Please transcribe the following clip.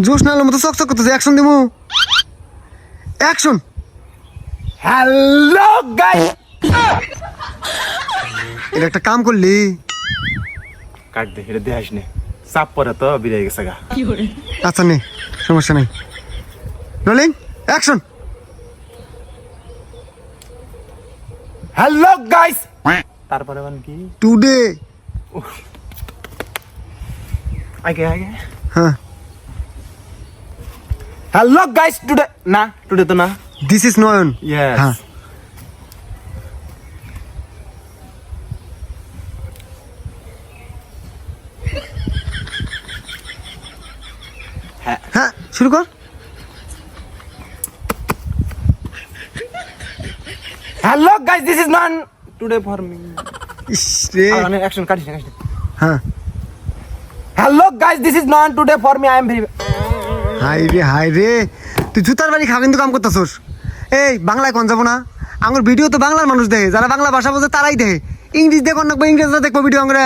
জোশ নালের মতো চকচক করতেছে অ্যাকশন দিমু। অ্যাকশন হ্যালো গাইস এটা একটা কাম করলি। কাট দে এটা দেখাস নে। চাপ পরে তো বিরাই গেছে গা। আচ্ছা নে সমস্যা নাই। রোলিং অ্যাকশন হ্যালো গাইস তারপরে মানে কি? টুডে আগে আগে। হ্যাঁ। হ্যালো গাইস টুডে না টুডে তো না দিস ইজ নয়ন ইয়েস হ্যাঁ হ্যাঁ শুরু কর। হ্যালো গাইস দিস ইজ নন টুডে ফর মি ইস রে। মানে অ্যাকশন কাটিস না হ্যাঁ। Hello guys this is non today for me I am very high রে হাই রে। তুই জুতার বাড়ি খা কিন্তু কাম করতেছস। এই, বাংলায় কোন যাব না? আমার ভিডিও তো বাংলার মানুষ দেখে, যারা বাংলা ভাষা বোঝে তারাই দেখে। ইংলিশ দেখো না ইংরেজরা দেখব ভিডিও আমরা